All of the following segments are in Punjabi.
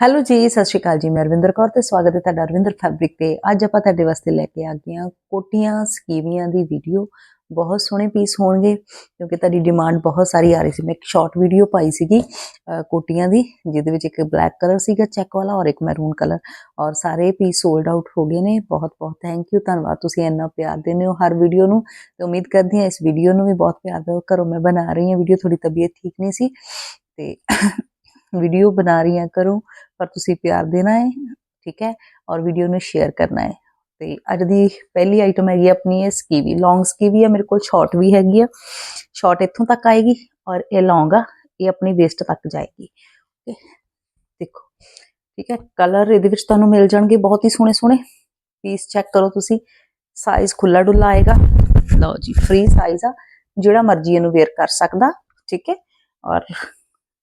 ਹੈਲੋ ਜੀ, ਸਤਿ ਸ਼੍ਰੀ ਅਕਾਲ ਜੀ, ਮੈਂ ਅਰਵਿੰਦਰ ਕੌਰ ਤੇ ਸਵਾਗਤ ਹੈ ਤੁਹਾਡਾ ਅਰਵਿੰਦਰ ਫੈਬਰਿਕ ਤੇ। ਅੱਜ ਆਪਾਂ ਤੁਹਾਡੇ ਵਾਸਤੇ ਲੈ ਕੇ ਆ ਗਏ ਹਾਂ ਕੋਟੀਆਂ ਸਕੀਵੀਆਂ ਦੀ ਵੀਡੀਓ ਬਹੁਤ ਸੋਹਣੇ ਪੀਸ ਹੋਣਗੇ, ਕਿਉਂਕਿ ਤੁਹਾਡੀ ਡਿਮਾਂਡ ਬਹੁਤ ਸਾਰੀ ਆ ਰਹੀ ਸੀ। ਮੈਂ ਇੱਕ ਸ਼ਾਰਟ ਵੀਡੀਓ ਪਾਈ ਸੀਗੀ ਕੋਟੀਆਂ ਦੀ, ਜਿਹਦੇ ਵਿੱਚ ਇੱਕ ਬਲੈਕ ਕਲਰ ਸੀਗਾ ਚੈੱਕ ਵਾਲਾ, ਔਰ ਇੱਕ ਮੈਰੂਨ ਕਲਰ ਔਰ ਸਾਰੇ ਪੀਸ ਸੋਲਡ ਆਊਟ ਹੋ ਗਏ ਨੇ। ਬਹੁਤ ਬਹੁਤ ਥੈਂਕ ਯੂ ਧੰਨਵਾਦ। ਤੁਸੀਂ ਇੰਨਾ ਪਿਆਰ ਦਿੰਦੇ ਹੋ ਹਰ ਵੀਡੀਓ ਨੂੰ। ਤੇ ਉਮੀਦ ਕਰਦੀ ਹਾਂ ਇਸ ਵੀਡੀਓ ਨੂੰ ਵੀ ਬਹੁਤ ਪਿਆਰ ਦਿਓ ਘਰੋਂ ਮੈਂ ਬਣਾ ਰਹੀ ਹਾਂ ਵੀਡੀਓ ਥੋੜੀ ਤਬੀਅਤ ਠੀਕ ਨਹੀਂ ਸੀ। ਤੇ ਵੀਡੀਓ ਬਣਾ ਰਹੀ ਹਾਂ, ਕਰੋ, ਪਰ ਤੁਸੀਂ ਪਿਆਰ ਦੇਣਾ ਹੈ, ਠੀਕ ਹੈ, ਔਰ ਵੀਡੀਓ ਨੂੰ ਸ਼ੇਅਰ ਕਰਨਾ ਹੈ। ਤੇ ਅੱਜ ਦੀ ਪਹਿਲੀ ਆਈਟਮ ਹੈਗੀ ਆਪਣੀ ਇਹ ਸਕੀਵੀ ਲੌਂਗ ਸਕੀਵੀ ਹੈ ਮੇਰੇ ਕੋਲ ਸ਼ਾਰਟ ਵੀ ਹੈਗੀ ਆ। ਸ਼ਾਰਟ ਇੱਥੋਂ ਤੱਕ ਆਏਗੀ ਔਰ ਇਹ ਲੌਂਗ ਆ, ਇਹ ਆਪਣੀ ਵੇਸਟ ਤੱਕ ਜਾਏਗੀ। ਓਕੇ, ਦੇਖੋ, ਠੀਕ ਹੈ ਕਲਰ ਇਹਦੇ ਵਿੱਚ ਤੁਹਾਨੂੰ ਮਿਲ ਜਾਣਗੇ ਬਹੁਤ ਹੀ ਸੋਹਣੇ ਸੋਹਣੇ। ਪੀਸ ਚੈੱਕ ਕਰੋ ਤੁਸੀਂ ਸਾਈਜ਼ ਖੁੱਲਾ ਡੁੱਲਾ ਆਏਗਾ। ਲਓ ਜੀ ਫ੍ਰੀ ਸਾਈਜ਼ ਆ, ਜਿਹੜਾ ਮਰਜ਼ੀ ਇਹਨੂੰ ਵੇਅਰ ਕਰ ਸਕਦਾ, ਠੀਕ ਹੈ, ਔਰ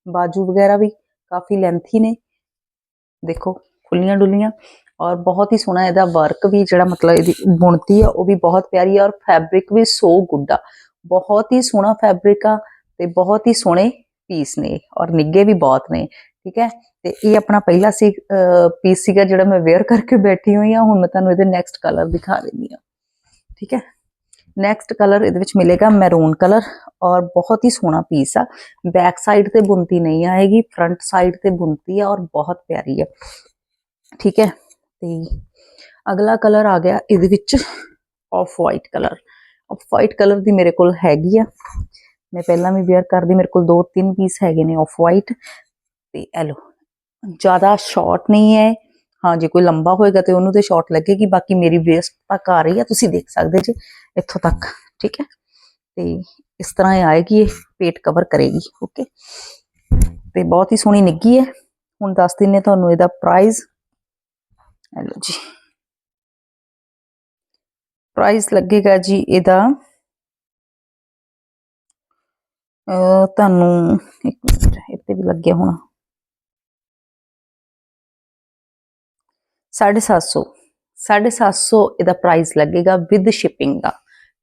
ਬਾਜੂ ਵਗੈਰਾ ਵੀ ਕਾਫੀ ਲੈਂਥੀ ਨੇ। ਦੇਖੋ ਖੁੱਲੀਆਂ ਡੁੱਲੀਆਂ। ਔਰ ਬਹੁਤ ਹੀ ਸੋਹਣਾ ਇਹਦਾ ਵਰਕ ਵੀ, ਜਿਹੜਾ ਮਤਲਬ ਇਹਦੀ ਬੁਣਤੀ ਆ, ਉਹ ਵੀ ਬਹੁਤ ਪਿਆਰੀ ਆ। ਔਰ ਫੈਬਰਿਕ ਵੀ ਸੋ ਗੁੱਡ ਆ। ਬਹੁਤ ਹੀ ਸੋਹਣਾ ਫੈਬਰਿਕ ਆ ਤੇ ਬਹੁਤ ਹੀ ਸੋਹਣੇ ਪੀਸ ਨੇ। ਔਰ ਨਿੱਗੇ ਵੀ ਬਹੁਤ ਨੇ। ਠੀਕ ਹੈ? ਤੇ ਇਹ ਆਪਣਾ ਪਹਿਲਾ ਸੀ ਪੀਸ ਸੀਗਾ ਜਿਹੜਾ ਮੈਂ ਵੇਅਰ ਕਰਕੇ ਬੈਠੀ ਹੋਈ ਆ। ਹੁਣ ਮੈਂ ਤੁਹਾਨੂੰ ਇਹਦੇ ਨੈਕਸਟ ਕਲਰ ਦਿਖਾ ਦਿੰਦੀ ਆ। ਠੀਕ ਹੈ? ਨੈਕਸਟ ਕਲਰ ਇਹਦੇ ਵਿੱਚ ਮਿਲੇਗਾ ਮੈਰੂਨ ਕਲਰ ਔਰ ਬਹੁਤ ਹੀ ਸੋਹਣਾ ਪੀਸ ਆ। ਬੈਕ ਸਾਈਡ ਤੇ ਬੁੰਤੀ ਨਹੀਂ ਆਏਗੀ ਫਰੰਟ ਸਾਈਡ ਤੇ ਬੁੰਤੀ ਆ ਔਰ ਬਹੁਤ ਪਿਆਰੀ ਆ। ਠੀਕ ਹੈ, ਤੇ ਅਗਲਾ ਕਲਰ ਆ ਗਿਆ ਇਹਦੇ ਵਿੱਚ off white colour off white colour ਦੀ ਮੇਰੇ ਕੋਲ ਹੈਗੀ ਆ। ਮੈਂ ਪਹਿਲਾਂ ਵੀ ਵੇਅਰ ਕਰਦੀ, ਮੇਰੇ ਕੋਲ ਦੋ ਤਿੰਨ ਪੀਸ ਹੈਗੇ ਨੇ ਆਫ ਵਾਈਟ ਤੇ ਐਲੋ ਜ਼ਿਆਦਾ ਸ਼ਾਰਟ ਨਹੀਂ ਹੈ। ਹਾਂ, ਜੇ ਕੋਈ ਲੰਬਾ ਹੋਏਗਾ ਤੇ ਉਹਨੂੰ ਤੇ ਸ਼ਾਰਟ ਲੱਗੇਗੀ, ਬਾਕੀ ਮੇਰੀ ਵੇਸਟ ਤੱਕ ਆ ਰਹੀ ਆ, ਤੁਸੀਂ ਦੇਖ ਸਕਦੇ ਜੀ, ਇੱਥੋਂ ਤੱਕ, ਠੀਕ ਹੈ? ਤੇ ਇਸ ਤਰ੍ਹਾਂ ਇਹ ਆਏਗੀ, ਇਹ ਪੇਟ ਕਵਰ ਕਰੇਗੀ ਓਕੇ ਤੇ ਬਹੁਤ ਹੀ ਸੋਹਣੀ ਨਿੱਗੀ ਹੈ, ਹੁਣ ਦੱਸ ਦਿੰਨੇ ਤੁਹਾਨੂੰ ਇਹਦਾ ਪ੍ਰਾਈਸ ਹੈਲੋ ਜੀ। ਪ੍ਰਾਈਸ ਲੱਗੇਗਾ ਜੀ ਇਹਦਾ ਤੁਹਾਨੂੰ ਇੱਕ ਮਿੰਟ, ਇੱਥੇ ਵੀ ਲੱਗਿਆ ਹੋਣਾ। 750 750 ਇਹਦਾ ਪ੍ਰਾਈਸ ਲੱਗੇਗਾ ਵਿਦ ਸ਼ਿਪਿੰਗ ਦਾ।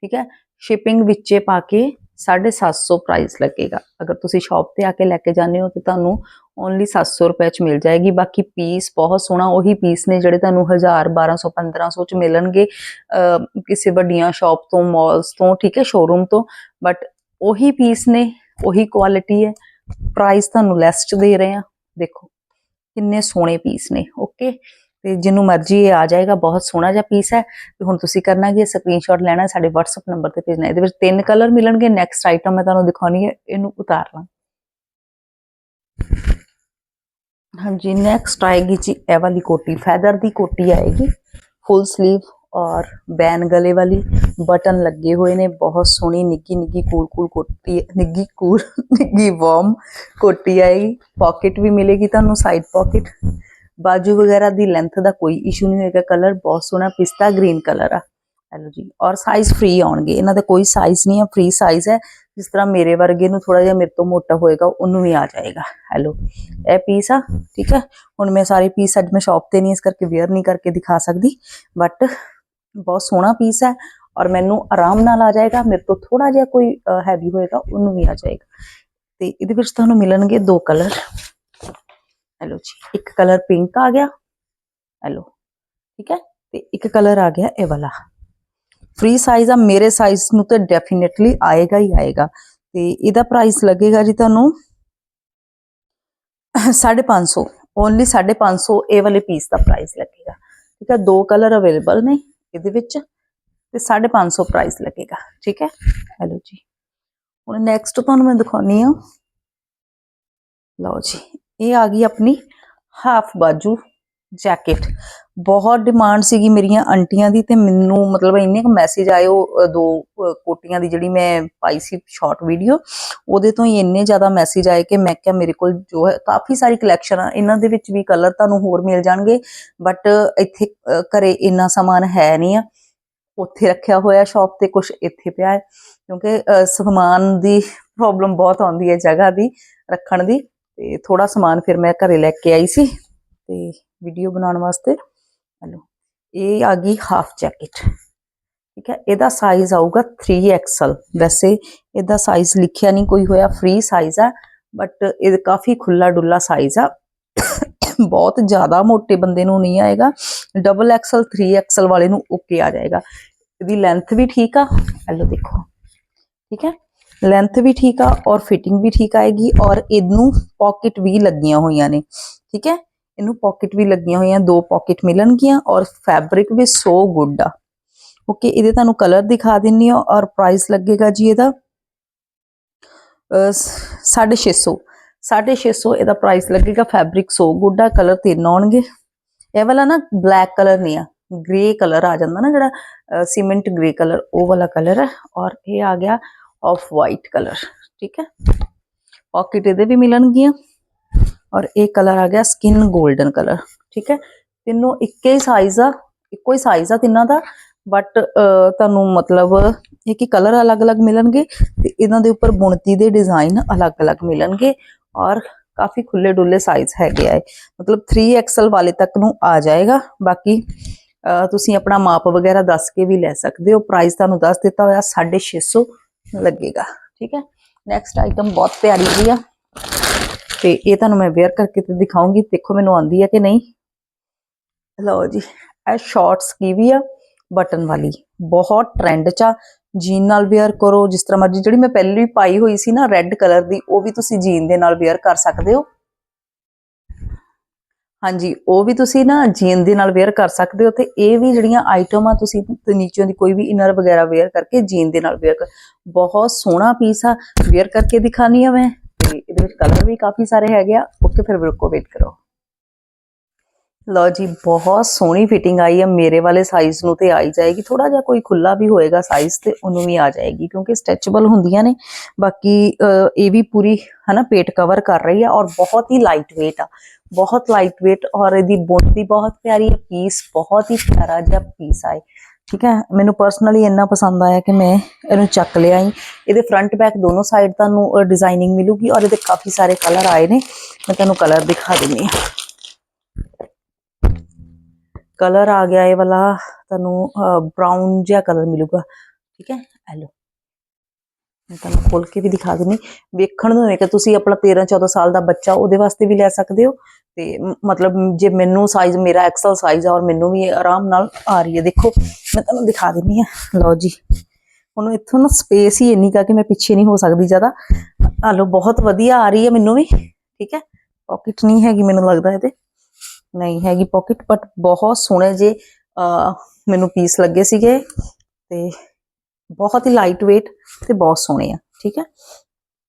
ਠੀਕ ਹੈ? ਸ਼ਿਪਿੰਗ ਵਿੱਚੇ ਪਾ ਕੇ 750 ਪ੍ਰਾਈਸ ਲੱਗੇਗਾ। ਅਗਰ ਤੁਸੀਂ ਸ਼ਾਪ ਤੇ ਆ ਕੇ ਲੈ ਕੇ ਜਾਂਦੇ ਹੋ ਤੇ ਤੁਹਾਨੂੰ ਓਨਲੀ 700 ਰੁਪਏ ਚ ਮਿਲ ਜਾਏਗੀ। ਬਾਕੀ ਪੀਸ ਬਹੁਤ ਸੋਹਣਾ ਉਹੀ ਪੀਸ ਨੇ ਜਿਹੜੇ ਤੁਹਾਨੂੰ 1000 1200 1500 ਚ ਮਿਲਣਗੇ ਕਿਸੇ ਵੱਡੀਆਂ ਸ਼ਾਪ ਤੋਂ ਮਾਲਸ ਤੋਂ, ਠੀਕ ਹੈ? ਸ਼ੋਰੂਮ ਤੋਂ। ਬਟ ਉਹੀ ਪੀਸ ਨੇ, ਉਹੀ ਕੁਆਲਿਟੀ ਹੈ। ਪ੍ਰਾਈਸ ਤੁਹਾਨੂੰ ਲੈਸ ਚ ਦੇ ਰਹੇ ਆ ਦੇਖੋ, ਕਿੰਨੇ ਸੋਹਣੇ ਪੀਸ ਨੇ। ਓਕੇ ਤੇ ਜਿਹਨੂੰ ਮਰਜ਼ੀ ਇਹ ਆ ਜਾਏਗਾ, ਬਹੁਤ ਸੋਹਣਾ ਜਿਹਾ ਪੀਸ ਹੈ। ਤੇ ਹੁਣ ਤੁਸੀਂ ਕਰਨਾ ਕੀ ਸਕਰੀਨਸ਼ਾਟ ਲੈਣਾ, ਸਾਡੇ WhatsApp ਨੰਬਰ ਤੇ ਭੇਜਣਾ। ਇਹਦੇ ਵਿੱਚ ਤਿੰਨ ਕਲਰ ਮਿਲਣਗੇ ਨੈਕਸਟ ਆਈਟਮ ਮੈਂ ਤੁਹਾਨੂੰ ਦਿਖਾਉਣੀ ਹੈ, ਇਹਨੂੰ ਉਤਾਰ ਲਾਂ। ਹਾਂਜੀ ਨੈਕਸਟ ਆਏਗੀ ਜੀ, ਇਹ ਵਾਲੀ ਕੋਟੀ ਫੈਦਰ ਦੀ ਕੋਟੀ ਆਏਗੀ। ਫੁੱਲ ਸਲੀਵ ਔਰ ਬੈਨ ਗਲੇ ਵਾਲੀ, ਬਟਨ ਲੱਗੇ ਹੋਏ ਨੇ, ਬਹੁਤ ਸੋਹਣੀ, ਨਿੱਗੀ ਨਿੱਗੀ ਕੂਲ ਕੂਲ ਕੋਟੀ, ਨਿੱਗੀ ਕੂਲ ਨਿੱਗੀ ਵਾਰਮ ਕੋਟੀ ਆਏਗੀ। ਪਾਕਟ ਵੀ ਮਿਲੇਗੀ ਤੁਹਾਨੂੰ ਸਾਈਡ ਪਾਕਟ ਬਾਜੂ ਵਗੈਰਾ ਦੀ ਲੈਂਥ ਦਾ ਕੋਈ ਇਸ਼ੂ ਨਹੀਂ ਹੋਏਗਾ ਕਲਰ ਬਹੁਤ ਸੋਹਣਾ ਪਿਸਤਾ ਗ੍ਰੀਨ ਕਲਰ ਆ ਹੈਲੋ ਜੀ ਔਰ ਸਾਈਜ਼ ਫ੍ਰੀ ਆਉਣਗੇ ਇਹਨਾਂ ਦਾ ਕੋਈ ਸਾਈਜ਼ ਨਹੀਂ ਹੈ ਫ੍ਰੀ ਸਾਈਜ਼ ਹੈ। ਜਿਸ ਤਰ੍ਹਾਂ ਮੇਰੇ ਵਰਗੇ ਨੂੰ ਥੋੜਾ ਜਿਹਾ ਮੇਰੇ ਤੋਂ ਮੋਟਾ ਹੋਏਗਾ, ਉਹਨੂੰ ਵੀ ਆ ਜਾਏਗਾ। ਹੈਲੋ ਇਹ ਪੀਸ ਆ। ਠੀਕ ਹੈ ਹੁਣ ਮੈਂ ਸਾਰੇ ਪੀਸ ਅੱਜ ਮੈਂ ਸ਼ਾਪ ਤੇ ਨਹੀਂ ਇਸ ਕਰਕੇ ਵੇਅਰ ਨਹੀਂ ਕਰਕੇ ਦਿਖਾ ਸਕਦੀ। ਬਟ ਬਹੁਤ ਸੋਹਣਾ ਪੀਸ ਹੈ। ਔਰ ਮੈਨੂੰ ਆਰਾਮ ਨਾਲ ਆ ਜਾਏਗਾ। ਮੇਰੇ ਤੋਂ ਥੋੜਾ ਜਿਹਾ ਕੋਈ ਹੈਵੀ ਹੋਏਗਾ, ਉਹਨੂੰ ਵੀ ਆ ਜਾਏਗਾ। ਤੇ ਇਹਦੇ ਵਿੱਚ ਤੁਹਾਨੂੰ ਮਿਲਣਗੇ ਦੋ ਕਲਰ ਹੈਲੋ ਜੀ, ਇੱਕ ਕਲਰ ਪਿੰਕ ਆ ਗਿਆ। ਹੈਲੋ ਠੀਕ ਹੈ? ਤੇ ਇੱਕ ਕਲਰ ਆ ਗਿਆ ਇਹ ਵਾਲਾ। ਫ੍ਰੀ ਸਾਈਜ਼ ਆ, ਮੇਰੇ ਸਾਈਜ਼ ਨੂੰ ਤੇ ਡੈਫੀਨਿਟਲੀ ਆਏਗਾ ਹੀ ਆਏਗਾ। ਤੇ ਇਹਦਾ ਪ੍ਰਾਈਸ ਲੱਗੇਗਾ ਜੀ ਤੁਹਾਨੂੰ 550 ਓਨਲੀ 550 ਇਹ ਵਾਲੇ ਪੀਸ ਦਾ ਪ੍ਰਾਈਸ ਲੱਗੇਗਾ। ਠੀਕ ਹੈ? ਦੋ ਕਲਰ ਅਵੇਲੇਬਲ ਨੇ ਇਹਦੇ ਵਿੱਚ ਤੇ 550 ਪ੍ਰਾਈਸ ਲੱਗੇਗਾ। ਠੀਕ ਹੈ? ਹੈਲੋ ਜੀ। ਹੁਣ ਨੈਕਸਟ ਤੁਹਾਨੂੰ ਮੈਂ ਦਿਖਾਉਣੀ ਆ। ਲਓ ਜੀ ਇਹ ਆ ਗਈ ਆਪਣੀ ਹਾਫ ਬਾਜੂ ਜੈਕਟ ਬਹੁਤ ਡਿਮਾਂਡ ਸੀਗੀ ਮੇਰੀਆਂ ਆਂਟੀਆਂ ਦੀ ਤੇ ਮੈਨੂੰ ਮਤਲਬ ਇੰਨੇ ਕੁ ਮੈਸੇਜ ਆਏ ਉਹ ਦੋ ਕੋਟੀਆਂ ਦੀ ਜਿਹੜੀ ਮੈਂ ਪਾਈ ਸੀ ਸ਼ਾਰਟ ਵੀਡੀਓ ਉਹਦੇ ਤੋਂ ਹੀ ਇੰਨੇ ਜ਼ਿਆਦਾ ਮੈਸੇਜ ਆਏ ਕਿ ਮੈਂ ਕਿਹਾ ਮੇਰੇ ਕੋਲ ਜੋ ਹੈ, ਕਾਫੀ ਸਾਰੀ ਕਲੈਕਸ਼ਨ ਆ, ਇਹਨਾਂ ਦੇ ਵਿੱਚ ਵੀ ਕਲਰ ਤੁਹਾਨੂੰ ਹੋਰ ਮਿਲ ਜਾਣਗੇ ਬਟ ਇੱਥੇ ਘਰੇ ਇੰਨਾ ਸਮਾਨ ਹੈ ਨਹੀਂ ਆ। ਉੱਥੇ ਰੱਖਿਆ ਹੋਇਆ ਸ਼ਾਪ ਤੇ ਕੁਝ ਇੱਥੇ ਪਿਆ ਹੈ, ਕਿਉਂਕਿ ਸਮਾਨ ਦੀ ਪ੍ਰੋਬਲਮ ਬਹੁਤ ਆਉਂਦੀ ਹੈ ਜਗ੍ਹਾ ਦੀ, ਰੱਖਣ ਦੀ। ਤੇ ਥੋੜਾ ਸਮਾਨ ਫਿਰ ਮੈਂ ਘਰੇ ਲੈ ਕੇ ਆਈ ਸੀ ਤੇ ਵੀਡੀਓ ਬਣਾਉਣ ਵਾਸਤੇ। ਹਲੋ, ਇਹ ਆ ਗਈ ਹਾਫ ਜੈਕਟ ਠੀਕ ਹੈ, ਇਹਦਾ ਸਾਈਜ਼ ਆਊਗਾ 3XL ਵੈਸੇ ਇਹਦਾ ਸਾਈਜ਼ ਲਿਖਿਆ ਨਹੀਂ ਕੋਈ ਹੋਇਆ ਫ੍ਰੀ ਸਾਈਜ਼ ਆ ਬਟ ਇਹ ਕਾਫੀ ਖੁੱਲਾ ਡੁੱਲਾ ਸਾਈਜ਼ ਆ। ਬਹੁਤ ਜ਼ਿਆਦਾ ਮੋਟੇ ਬੰਦੇ ਨੂੰ ਨਹੀਂ ਆਏਗਾ। ਡਬਲ ਐਕਸਲ 3 ਐਕਸਲ ਵਾਲੇ ਨੂੰ ਓਕੇ ਆ ਜਾਏਗਾ। ਇਹਦੀ ਲੈਂਥ ਵੀ ਠੀਕ ਆ। ਹਲੋ, ਦੇਖੋ। ਠੀਕ ਹੈ ਲੈਂਥ ਵੀ ਠੀਕ ਆ ਔਰ ਫਿਟਿੰਗ ਵੀ ਠੀਕ ਆਏਗੀ ਔਰ ਇਹਨੂੰ ਪਾਕਟ ਵੀ ਲੱਗੀਆਂ ਹੋਈਆਂ ਨੇ ਠੀਕ ਹੈ ਇਹਨੂੰ ਪਾਕਟ ਵੀ ਲੱਗੀਆਂ ਹੋਈਆਂ ਦੋ ਪਾਕਟ ਮਿਲਣਗੀਆਂ ਔਰ ਫੈਬਰਿਕ ਵੀ ਸੋ ਗੁੱਡ ਆ ਓਕੇ ਇਹਦੇ ਤੁਹਾਨੂੰ ਕਲਰ ਦਿਖਾ ਦਿੰਨੀ ਆ ਔਰ ਪ੍ਰਾਈਸ ਲੱਗੇਗਾ ਜੀ ਇਹਦਾ ਅਹ, 650 650 ਇਹਦਾ ਪ੍ਰਾਈਸ ਲੱਗੇਗਾ ਫੈਬਰਿਕ ਸੋ ਗੁੱਡ ਆ ਕਲਰ ਤਿੰਨ ਆਉਣਗੇ ਇਹ ਵਾਲਾ ਨਾ ਬਲੈਕ ਕਲਰ ਨਹੀਂ ਆ ਗ੍ਰੇ ਕਲਰ ਆ ਜਾਂਦਾ ਨਾ ਜਿਹੜਾ ਸੀਮੈਂਟ ਗ੍ਰੇ ਕਲਰ ਉਹ ਵਾਲਾ ਕਲਰ ਹੈ ਔਰ ਇਹ ਆ ਗਿਆ ਆਫ ਵਾਈਟ ਕਲਰ ਠੀਕ ਹੈ ਪਾਕਟ ਇਹਦੇ ਵੀ ਮਿਲਣਗੀਆਂ ਔਰ ਇਹ ਕਲਰ ਆ ਗਿਆ ਸਕਿਨ 골ਡਨ ਕਲਰ ਠੀਕ ਹੈ? ਤਿੰਨੋਂ ਇੱਕੇ ਹੀ ਸਾਈਜ਼ ਆ ਇੱਕੋ ਹੀ ਸਾਈਜ਼ ਆ ਤਿੰਨਾਂ ਦਾ ਬਟ ਤੁਹਾਨੂੰ ਮਤਲਬ ਇਹ ਕਿ ਕਲਰ ਅਲੱਗ-ਅਲੱਗ ਮਿਲਣਗੇ ਤੇ ਇਹਨਾਂ ਦੇ ਉੱਪਰ ਬੁਣਤੀ ਦੇ ਡਿਜ਼ਾਈਨ ਅਲੱਗ-ਅਲੱਗ ਮਿਲਣਗੇ ਔਰ ਕਾਫੀ ਖੁੱਲੇ ਡੁੱਲੇ ਸਾਈਜ਼ ਹੈਗੇ ਆ ਮਤਲਬ 3XL ਵਾਲੇ ਤੱਕ ਨੂੰ ਆ ਜਾਏਗਾ ਬਾਕੀ ਅਹ, ਤੁਸੀਂ ਆਪਣਾ ਮਾਪ ਵਗੈਰਾ ਦੱਸ ਕੇ ਵੀ ਲੈ ਸਕਦੇ ਹੋ। ਪ੍ਰਾਈਸ ਤੁਹਾਨੂੰ ਦੱਸ ਦਿੱਤਾ ਹੋਇਆ 650 ਲੱਗੇਗਾ। ਠੀਕ ਹੈ? ਨੈਕਸਟ ਆਈਟਮ ਬਹੁਤ ਪਿਆਰੀ ਜੀ ਆ। ਤੇ ਇਹ ਤੁਹਾਨੂੰ ਮੈਂ ਵੇਅਰ ਕਰਕੇ ਤੇ ਦਿਖਾਉਂਗੀ। ਦੇਖੋ ਮੈਨੂੰ ਆਉਂਦੀ ਹੈ ਕਿ ਨਹੀਂ? ਲਓ ਜੀ, ਇਹ ਸ਼ਾਰਟਸ ਕੀ ਵੀ ਆ? ਬਟਨ ਵਾਲੀ। ਬਹੁਤ ਟ੍ਰੈਂਡ 'ਚ ਆ। ਜੀਨ ਨਾਲ ਵੇਅਰ ਕਰੋ, ਜਿਸ ਤਰ੍ਹਾਂ ਮਰਜ਼ੀ। ਜਿਹੜੀ ਮੈਂ ਪਹਿਲੀ ਪਾਈ ਹੋਈ ਸੀ ਨਾ ਰੈੱਡ ਕਲਰ ਦੀ, ਉਹ ਵੀ ਤੁਸੀਂ ਜੀਨ ਦੇ ਨਾਲ ਵੇਅਰ ਕਰ ਸਕਦੇ ਹੋ। ਹਾਂਜੀ ਉਹ ਵੀ ਤੁਸੀਂ ਨਾ ਜੀਨ ਦੇ ਨਾਲ ਵੇਅਰ ਕਰ ਸਕਦੇ ਹੋ ਤੇ ਇਹ ਵੀ ਜਿਹੜੀਆਂ ਆਈਟਮਾਂ ਤੁਸੀਂ ਤੇ ਨੀਚੋਂ ਦੀ ਕੋਈ ਵੀ ਇਨਰ ਵਗੈਰਾ ਵੇਅਰ ਕਰਕੇ ਜੀਨ ਦੇ ਨਾਲ ਵੇਅਰ ਕਰ ਬਹੁਤ ਸੋਹਣਾ ਪੀਸ ਆ ਵੇਅਰ ਕਰਕੇ ਦਿਖਾਣੀ ਆ ਮੈਂ। ਤੇ ਇਹਦੇ ਵਿੱਚ ਕਲਰ ਵੀ ਕਾਫੀ ਸਾਰੇ ਹੈਗੇ ਆ। ਓਕੇ ਫਿਰ ਰੁਕੋ ਵੇਟ ਕਰੋ। ਲਓ ਜੀ ਬਹੁਤ ਸੋਹਣੀ ਫਿਟਿੰਗ ਆਈ ਹੈ ਮੇਰੇ ਵਾਲੇ ਸਾਈਜ਼ ਨੂੰ ਤੇ ਆਈ ਜਾਏਗੀ। ਥੋੜਾ ਜਿਹਾ ਕੋਈ ਖੁੱਲਾ ਵੀ ਹੋਏਗਾ ਸਾਈਜ਼ ਤੇ ਉਹਨੂੰ ਵੀ ਆ ਜਾਏਗੀ ਕਿਉਂਕਿ ਸਟ੍ਰੈਚੇਬਲ ਹੁੰਦੀਆਂ ਨੇ। ਬਾਕੀ ਅਹ, ਇਹ ਵੀ ਪੂਰੀ ਹਨਾ ਪੇਟ ਕਵਰ ਕਰ ਰਹੀ ਹੈ ਔਰ ਬਹੁਤ ਹੀ ਲਾਈਟ weight ਆ। ਬਹੁਤ ਲਾਈਟ weight ਔਰ ਇਹਦੀ ਬੁਣਤੀ ਬਹੁਤ ਪਿਆਰੀ ਹੈ ਪੀਸ ਬਹੁਤ ਹੀ ਪਿਆਰਾ ਜਿਹਾ ਪੀਸ ਆਏ ਠੀਕ ਹੈ? ਮੈਨੂੰ ਪਰਸਨਲੀ ਇੰਨਾ ਪਸੰਦ ਆਇਆ ਕਿ ਮੈਂ ਇਹਨੂੰ ਚੱਕ ਲਿਆ ਹੀ। ਇਹਦੇ ਫਰੰਟ ਬੈਕ ਦੋਨੋਂ ਸਾਈਡ ਤੁਹਾਨੂੰ ਡਿਜ਼ਾਈਨਿੰਗ ਮਿਲੂਗੀ ਔਰ ਇਹਦੇ ਕਾਫੀ ਸਾਰੇ ਕਲਰ ਆਏ ਨੇ। ਮੈਂ ਤੁਹਾਨੂੰ ਕਲਰ ਦਿਖਾ ਦਿੰਨੀ ਆ ਕਲਰ ਆ ਗਿਆ ਇਹ ਵਾਲਾ, ਤੁਹਾਨੂੰ ਬ੍ਰਾਊਨ ਜਿਹਾ ਕਲਰ ਮਿਲੂਗਾ। ਠੀਕ ਹੈ? ਇਹ ਲਓ ਮੈਂ ਤੁਹਾਨੂੰ ਖੋਲ ਕੇ ਵੀ ਦਿਖਾ ਦਿੰਨੀ ਵੇਖਣ ਨੂੰ ਹੋਵੇ ਤੁਸੀਂ ਆਪਣਾ 13 14 ਸਾਲ ਦਾ ਬੱਚਾ ਉਹਦੇ ਵਾਸਤੇ ਵੀ ਲੈ ਸਕਦੇ ਹੋ। ਤੇ ਮਤਲਬ ਜੇ ਮੈਨੂੰ ਸਾਈਜ਼ ਮੇਰਾ ਐਕਸਲ ਸਾਈਜ਼ ਆ ਔਰ ਮੈਨੂੰ ਵੀ ਆਰਾਮ ਨਾਲ ਆ ਰਹੀ ਹੈ ਦੇਖੋ ਮੈਂ ਤੁਹਾਨੂੰ ਦਿਖਾ ਦਿੰਨੀ ਆ ਲਓ ਜੀ। ਹੁਣ ਇੱਥੋਂ ਨਾ ਸਪੇਸ ਹੀ ਇੰਨੀ ਕਾ ਕਿ ਮੈਂ ਪਿੱਛੇ ਨਹੀਂ ਹੋ ਸਕਦੀ ਜ਼ਿਆਦਾ। ਆ ਲਓ ਬਹੁਤ ਵਧੀਆ ਆ ਰਹੀ ਹੈ ਮੈਨੂੰ ਵੀ ਠੀਕ ਹੈ? ਪਾਕਟ ਨਹੀਂ ਹੈਗੀ ਮੈਨੂੰ ਲੱਗਦਾ ਇਹਦੇ। ਨਹੀਂ ਹੈਗੀ ਪਾਕਟ ਬਟ ਬਹੁਤ ਸੋਹਣੇ ਜੇ ਅਹ, ਮੈਨੂੰ ਪੀਸ ਲੱਗੇ ਸੀਗੇ। ਤੇ ਬਹੁਤ ਹੀ ਲਾਈਟ weight ਤੇ ਬਹੁਤ ਸੋਹਣੇ ਆ, ਠੀਕ ਹੈ?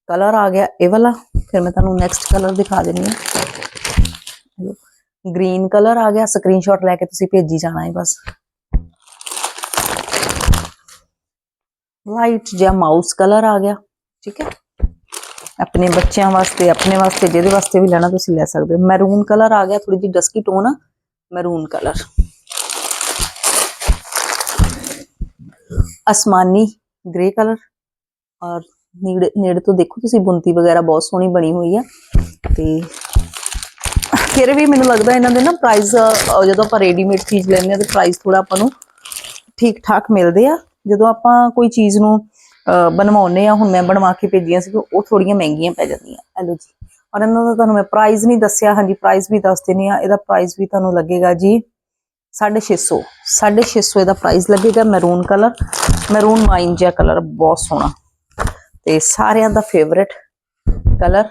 ਕਲਰ ਆ ਗਿਆ ਇਹ ਵਾਲਾ, ਫਿਰ ਮੈਂ ਤੁਹਾਨੂੰ ਨੈਕਸਟ ਕਲਰ ਦਿਖਾ ਦਿੰਦੀ ਆ ਗ੍ਰੀਨ ਕਲਰ ਆ ਗਿਆ ਸਕਰੀਨਸ਼ਾਟ ਲੈ ਕੇ ਤੁਸੀਂ ਭੇਜੀ ਜਾਣਾ ਹੈ ਬਸ। ਲਾਈਟ ਜਿਹਾ ਮਾਊਸ ਕਲਰ ਆ ਗਿਆ, ਠੀਕ ਹੈ? ਆਪਣੇ ਬੱਚਿਆਂ ਵਾਸਤੇ, ਆਪਣੇ ਵਾਸਤੇ, ਜਿਹਦੇ ਵਾਸਤੇ ਵੀ ਲੈਣਾ ਤੁਸੀਂ ਲੈ ਸਕਦੇ ਹੋ। ਮੈਰੂਨ ਕਲਰ ਆ ਗਿਆ ਥੋੜੀ ਜਿਹੀ ਡਸਕੀ ਟੋਨ ਆ ਮੈਰੂਨ ਕਲਰ ਅਸਮਾਨੀ ਗ੍ਰੇ ਕਲਰ ਔਰ ਨੇੜੇ ਨੇੜੇ ਤੋਂ ਦੇਖੋ ਤੁਸੀਂ ਬੁੰਤੀ ਵਗੈਰਾ ਬਹੁਤ ਸੋਹਣੀ ਬਣੀ ਹੋਈ ਆ ਤੇ ਫਿਰ ਵੀ ਮੈਨੂੰ ਲੱਗਦਾ ਇਹਨਾਂ ਦੇ ਨਾ ਪ੍ਰਾਈਸ ਜਦੋਂ ਆਪਾਂ ਰੈਡੀਮੇਡ ਚੀਜ਼ ਲੈਂਦੇ ਆ ਤੇ ਪ੍ਰਾਈਸ ਥੋੜਾ ਆਪਾਂ ਨੂੰ ਠੀਕ ਠਾਕ ਮਿਲਦੇ ਆ। ਜਦੋਂ ਆਪਾਂ ਕੋਈ ਚੀਜ਼ ਨੂੰ ਅਹ, ਬਣਵਾਉਂਦੇ ਆ ਹੁਣ ਮੈਂ ਬਣਵਾ ਕੇ ਭੇਜੀਆਂ ਸੀ ਉਹ ਥੋੜੀਆਂ ਮਹਿੰਗੀਆਂ ਪੈ ਜਾਂਦੀਆਂ ਐਲੋ ਜੀ। ਔਰ ਇਹਨਾਂ ਦਾ ਤੁਹਾਨੂੰ ਮੈਂ ਪ੍ਰਾਈਸ ਨਹੀਂ ਦੱਸਿਆ ਹਾਂਜੀ ਪ੍ਰਾਈਸ ਵੀ ਦੱਸ ਦਿੰਨੀ ਆ ਇਹਦਾ ਪ੍ਰਾਈਸ ਵੀ ਤੁਹਾਨੂੰ ਲੱਗੇਗਾ ਜੀ 650 650 ਇਹਦਾ ਪ੍ਰਾਈਸ ਲੱਗੇਗਾ ਮੈਰੂਨ ਕਲਰ ਮੈਰੂਨ ਵਾਈਨ ਜਿਹਾ ਕਲਰ ਬਹੁਤ ਸੋਹਣਾ। ਤੇ ਸਾਰਿਆਂ ਦਾ ਫੇਵਰਿਟ ਕਲਰ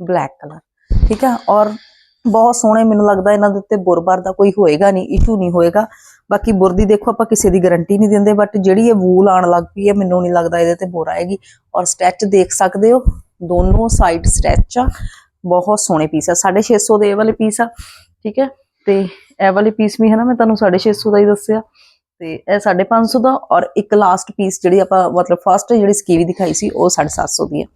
ਬਲੈਕ ਕਲਰ ਠੀਕ ਹੈ ਔਰ ਬਹੁਤ ਸੋਹਣੇ ਮੈਨੂੰ ਲੱਗਦਾ ਇਹਨਾਂ ਦੇ ਉੱਤੇ ਬੁਰਬਾਰ ਦਾ ਕੋਈ ਹੋਏਗਾ ਨਹੀਂ ਇਸ਼ੂ ਨਹੀਂ ਹੋਏਗਾ। ਬਾਕੀ ਬੁਰਦੀ ਦੇਖੋ ਆਪਾਂ ਕਿਸੇ ਦੀ ਗਾਰੰਟੀ ਨਹੀਂ ਦਿੰਦੇ ਬਟ ਜਿਹੜੀ ਇਹ ਵੂਲ ਆਣ ਲੱਗ ਪਈ ਹੈ, ਮੈਨੂੰ ਨਹੀਂ ਲੱਗਦਾ ਇਹਦੇ ਤੇ ਬੁਰ ਆਏਗੀ। ਔਰ ਸਟੈਚ ਦੇਖ ਸਕਦੇ ਹੋ, ਦੋਨੋਂ ਸਾਈਡ ਸਟੈਚ ਆ। ਬਹੁਤ ਸੋਹਣੇ ਪੀਸ ਆ। 650 ਦੇ ਇਹ ਵਾਲੇ ਪੀਸ ਆ। ਠੀਕ ਹੈ? ਤੇ ਇਹ ਵਾਲੇ ਪੀਸ ਵੀ ਹੈ ਨਾ, ਮੈਂ ਤੁਹਾਨੂੰ 650 ਦਾ ਹੀ ਦੱਸਿਆ। ਤੇ ਇਹ 550 ਦਾ ਔਰ ਇੱਕ ਲਾਸਟ ਪੀਸ ਜਿਹੜੀ ਆਪਾਂ ਮਤਲਬ ਫਸਟ ਜਿਹੜੀ ਸਕੀਵੀ ਦਿਖਾਈ ਸੀ, ਉਹ 750 ਦੀ ਹੈ,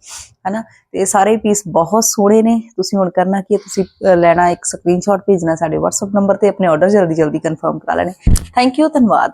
ਹੈਨਾ? ਤੇ ਸਾਰੇ ਪੀਸ ਬਹੁਤ ਸੋਹਣੇ ਨੇ। ਤੁਸੀਂ ਹੁਣ ਕਰਨਾ ਕੀ ਹੈ, ਤੁਸੀਂ ਲੈਣਾ ਇੱਕ ਸਕਰੀਨਸ਼ਾਟ ਭੇਜਣਾ ਸਾਡੇ WhatsApp ਨੰਬਰ ਤੇ, ਆਪਣੇ ਆਰਡਰ ਜਲਦੀ ਜਲਦੀ ਕਨਫਰਮ ਕਰਾ ਲੈਣੇ। ਥੈਂਕ ਯੂ ਧੰਨਵਾਦ।